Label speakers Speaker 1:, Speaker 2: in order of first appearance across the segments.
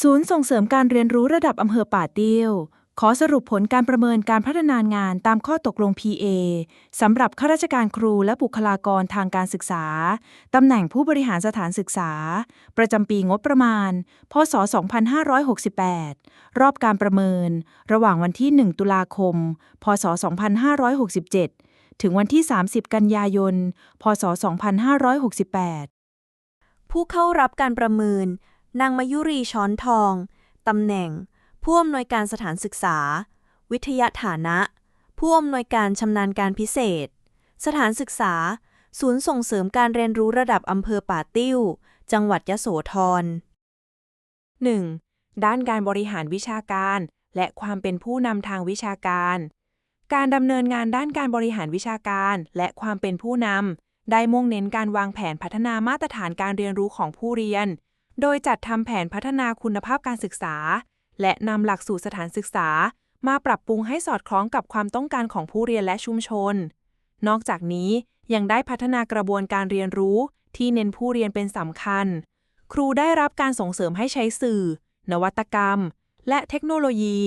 Speaker 1: ศูนย์ส่งเสริมการเรียนรู้ระดับอำเภอป่าเตี้ยว ขอสรุปผลการประเมินการพัฒนางานตามข้อตกลง PA สำหรับข้าราชการครูและบุคลากรทางการศึกษา ตำแหน่งผู้บริหารสถานศึกษา ประจำปีงบประมาณ พศ 2568 รอบการประเมิน ระหว่างวันที่ 1 ตุลาคม พศ 2567 ถึงวันที่ 30 กันยายน พศ 2568
Speaker 2: ผู้เข้ารับการประเมิน นางมายุรีช้อนทอง ตำแหน่ง ผู้อำนวยการสถานศึกษา วิทยาฐานะ ผู้อำนวยการชำนาญการพิเศษ สถานศึกษา ศูนย์ส่งเสริมการเรียนรู้ระดับอำเภอป่าติ้ว จังหวัดยะโสธร
Speaker 1: 1. ด้านการบริหารวิชาการ และความเป็นผู้นำทางวิชาการ การดำเนินงานด้านการบริหารวิชาการ และความเป็นผู้นำได้มุ่งเน้นการวางแผนพัฒนามาตรฐานการเรียนรู้ของผู้เรียน โดยจัดทำแผนพัฒนาคุณภาพการศึกษา และนำหลักสูตรสถานศึกษา มาปรับปรุงให้สอดคล้องกับความต้องการของผู้เรียนและชุมชน นอกจากนี้ยังได้พัฒนากระบวนการเรียนรู้ ที่เน้นผู้เรียนเป็นสำคัญ ครูได้รับการส่งเสริมให้ใช้สื่อ นวัตกรรม และเทคโนโลยี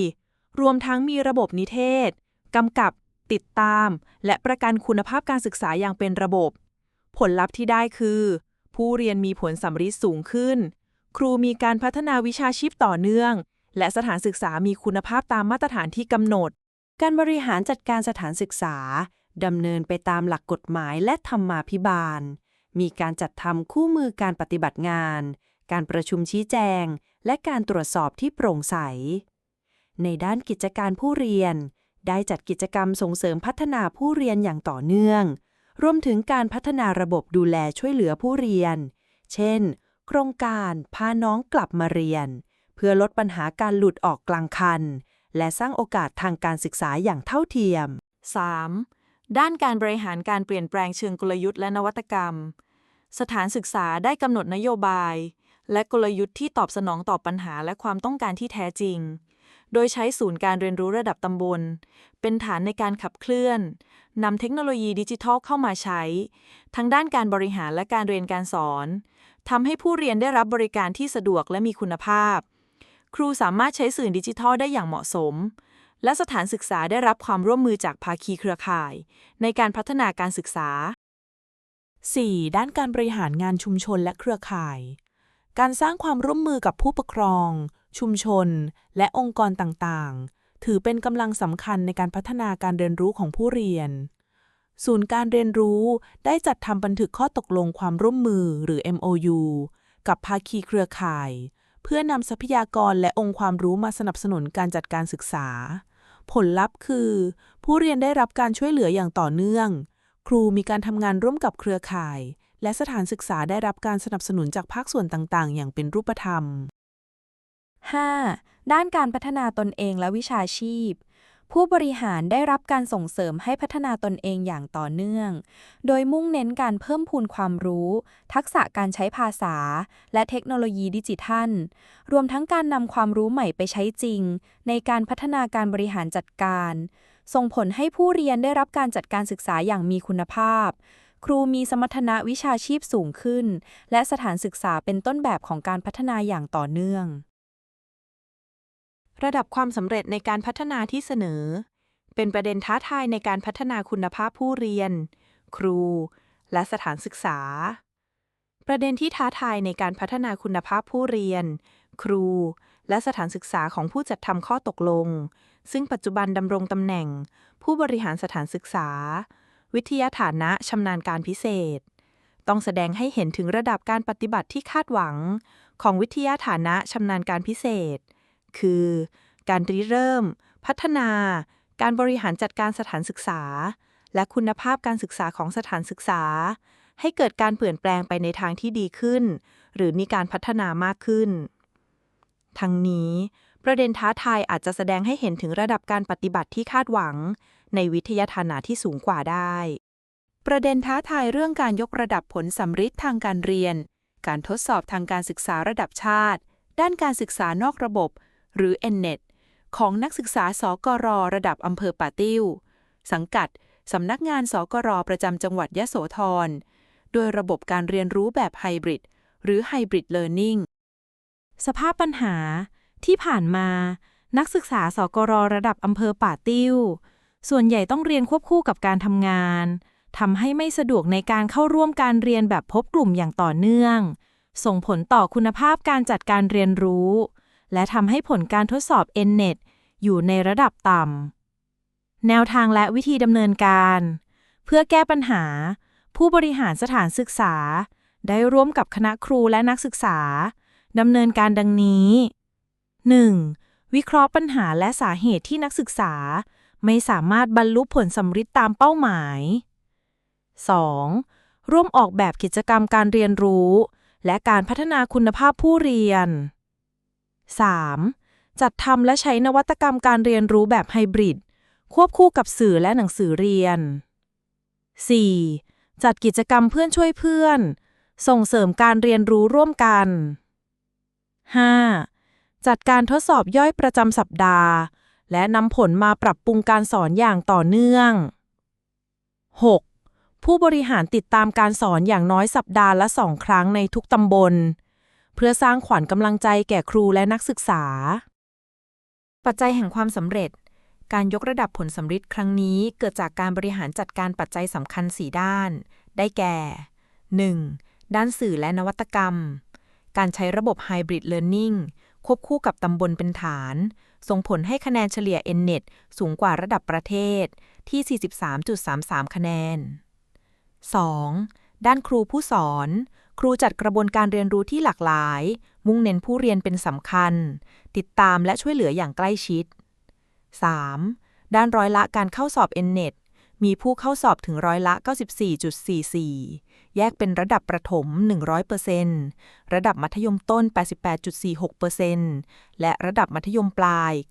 Speaker 1: รวมทั้งมีระบบนิเทศกำกับ ติดตาม และประกันคุณภาพการศึกษาอย่างเป็นระบบ ผลลัพธ์ที่ได้คือ ผู้เรียนมีผลสำฤทธิ์สูงขึ้น ครูมีการพัฒนาวิชาชีพต่อเนื่อง และสถานศึกษามีคุณภาพตามมาตรฐานที่กำหนด
Speaker 2: การบริหารจัดการสถานศึกษาดำเนินไปตามหลักกฎหมายและธรรมาภิบาล มีการจัดทำคู่มือการปฏิบัติงาน การประชุมชี้แจง และการตรวจสอบที่โปร่งใส ในด้านกิจการผู้เรียน ได้จัดกิจกรรมส่งเสริมพัฒนาผู้เรียนอย่างต่อเนื่อง รวมถึงการพัฒนาระบบดูแลช่วยเหลือผู้เรียน เช่น โครงการพาน้องกลับมาเรียน เพื่อลดปัญหาการหลุดออกกลางคัน และสร้างโอกาสทางการศึกษาอย่างเท่าเทียม
Speaker 1: 3. ด้านการบริหารการเปลี่ยนแปลงเชิงกลยุทธ์และนวัตกรรม สถานศึกษาได้กำหนดนโยบาย และกลยุทธ์ที่ตอบสนองต่อปัญหาและความต้องการที่แท้จริง โดยใช้ศูนย์การเรียนรู้ระดับตำบล เป็นฐานในการขับเคลื่อนนำเทคโนโลยีดิจิทัลเข้ามาใช้ ทั้งด้านการบริหารและการเรียนการสอน ทำให้ผู้เรียนได้รับบริการที่สะดวกและมีคุณภาพ ครูสามารถใช้สื่อดิจิทัลได้อย่างเหมาะสม และสถานศึกษาได้รับความร่วมมือจากภาคีเครือข่าย ในการพัฒนาการศึกษา
Speaker 3: 4. ด้านการบริหารงานชุมชนและเครือข่าย การสร้างความร่วมมือกับผู้ปกครอง ชุมชน และองค์กรต่าง ๆ ถือเป็นกำลังสำคัญในการพัฒนาการเรียนรู้ของผู้เรียน ศูนย์การเรียนรู้ได้จัดทำบันทึกข้อตกลงความร่วมมือหรือ MOU กับภาคีเครือข่าย เพื่อนำทรัพยากรและองค์ความรู้มาสนับสนุนการจัดการศึกษา ผลลัพธ์คือ ผู้เรียนได้รับการช่วยเหลืออย่างต่อเนื่อง ครูมีการทำงานร่วมกับเครือข่าย และสถานศึกษาได้รับการสนับสนุนจากภาคส่วนต่าง ๆ อย่างเป็นรูปธรรม
Speaker 2: 5. ด้านการพัฒนาตนเองและวิชาชีพ ผู้บริหารได้รับการส่งเสริมให้พัฒนาตนเองอย่างต่อเนื่อง โดยมุ่งเน้นการเพิ่มพูนความรู้ ทักษะการใช้ภาษา และเทคโนโลยีดิจิทัล รวมทั้งการนำความรู้ใหม่ไปใช้จริง ในการพัฒนาการบริหารจัดการ ส่งผลให้ผู้เรียนได้รับการจัดการศึกษาอย่างมีคุณภาพ ครูมีสมรรถนะวิชาชีพสูงขึ้น และสถานศึกษาเป็นต้นแบบของการพัฒนาอย่างต่อเนื่อง
Speaker 1: ระดับความสำเร็จในการพัฒนาที่เสนอ เป็นประเด็นท้าทายในการพัฒนาคุณภาพผู้เรียน ครู และสถานศึกษา ประเด็นที่ท้าทายในการพัฒนาคุณภาพผู้เรียน ครู และสถานศึกษาของผู้จัดทำข้อตกลง ซึ่งปัจจุบันดำรงตำแหน่ง ผู้บริหารสถานศึกษา วิทยาฐานะชำนาญการพิเศษ ต้องแสดงให้เห็นถึงระดับการปฏิบัติที่คาดหวัง ของวิทยาฐานะชำนาญการพิเศษ คือ การริเริ่ม พัฒนา การบริหารจัดการสถานศึกษา และคุณภาพการศึกษาของสถานศึกษา ให้เกิดการเปลี่ยนแปลงไปในทางที่ดีขึ้น หรือมีการพัฒนามากขึ้น ทั้งนี้ ประเด็นท้าทายอาจจะแสดงให้เห็นถึงระดับการปฏิบัติที่คาดหวัง ในวิทยาฐานะที่สูงกว่าได้
Speaker 3: ประเด็นท้าทายเรื่องการยกระดับผลสำฤทธิ์ทางการเรียน การทดสอบทางการศึกษาระดับชาติด้านการศึกษานอกระบบ หรือ NNET ของนักศึกษาสกรระดับอำเภอป่าติ้ว สังกัดสำนักงานสกรประจำจังหวัดยะโสธร โดยระบบการเรียนรู้แบบไฮบริดหรือ Hybrid Learning
Speaker 1: สภาพปัญหาที่ผ่านมา นักศึกษาสกรระดับอำเภอป่าติ้ว ส่วนใหญ่ต้องเรียนควบคู่กับการทำงานทำให้ไม่สะดวกในการเข้าร่วมการเรียนแบบพบกลุ่มอย่างต่อเนื่อง ส่งผลต่อคุณภาพการจัดการเรียนรู้ และทำให้ผลการทดสอบ NNET อยู่ในระดับต่ำ แนวทางและวิธีดำเนินการ เพื่อแก้ปัญหา ผู้บริหารสถานศึกษา ได้ร่วมกับคณะครูและนักศึกษาดำเนินการดังนี้ 1. วิเคราะห์ปัญหาและสาเหตุที่นักศึกษา ไม่สามารถบรรลุผลสำเร็จตามเป้าหมาย 2. ร่วมออกแบบกิจกรรมการเรียนรู้ และการพัฒนาคุณภาพผู้เรียน 3. จัดทำและใช้นวัตกรรมการเรียนรู้แบบไฮบริด ควบคู่กับสื่อและหนังสือเรียน 4. จัดกิจกรรมเพื่อนช่วยเพื่อน ส่งเสริมการเรียนรู้ร่วมกัน 5. จัดการทดสอบย่อยประจำสัปดาห์ และนำผลมาปรับปรุงการสอนอย่างต่อเนื่อง 6. ผู้บริหารติดตามการสอนอย่างน้อยสัปดาห์ละสองครั้งในทุกตำบล เพื่อสร้างขวัญกำลังใจแก่ครูและนักศึกษา
Speaker 4: ปัจจัยแห่งความสำเร็จ การยกระดับผลสำฤทธิ์ครั้งนี้เกิดจากการบริหารจัดการปัจจัยสำคัญ 4 ด้าน ได้แก่ 1. ด้านสื่อและนวัตกรรม การใช้ระบบ Hybrid Learning ควบคู่กับตำบลเป็นฐาน ส่งผลให้คะแนนเฉลี่ย NNET สูงกว่าระดับประเทศที่ 43.33 คะแนน 2. ด้านครูผู้สอน ครูจัดกระบวนการเรียนรู้ที่หลากหลาย มุ่งเน้นผู้เรียนเป็นสำคัญ ติดตามและช่วยเหลืออย่างใกล้ชิด 3. ด้านร้อยละการเข้าสอบ NNET มีผู้เข้าสอบถึงร้อยละ 94.44 แยกเป็นระดับประถม 100%ระดับมัธยมต้น 88.46%และระดับมัธยมปลาย 97.62%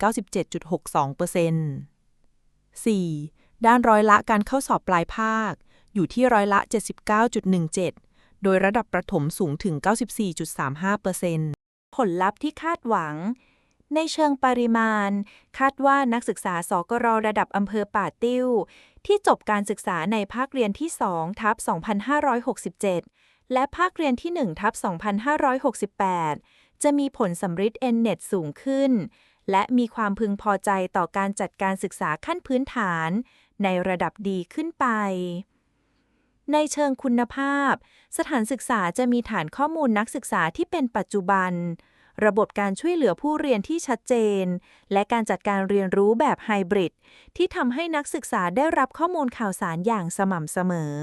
Speaker 4: 4. ด้านร้อยละการเข้าสอบปลายภาค อยู่ที่ร้อยละ 79.17 โดยระดับประถมสูงถึง 94.35%
Speaker 1: ผลลัพธ์ที่คาดหวัง ในเชิงปริมาณ คาดว่านักศึกษาสกรระดับอำเภอป่าติ้ว ที่จบการศึกษาในภาคเรียนที่ 2 ทับ 2567 และภาคเรียนที่ 1 ทับ 2568 จะมีผลสำฤทธิ์ NNET สูงขึ้น และมีความพึงพอใจต่อการจัดการศึกษาขั้นพื้นฐาน ในระดับดีขึ้นไป ในเชิงคุณภาพ สถานศึกษาจะมีฐานข้อมูลนักศึกษาที่เป็นปัจจุบัน ระบบการช่วยเหลือผู้เรียนที่ชัดเจน และการจัดการเรียนรู้แบบไฮบริดที่ทำให้นักศึกษาได้รับข้อมูลข่าวสารอย่างสม่ำเสมอ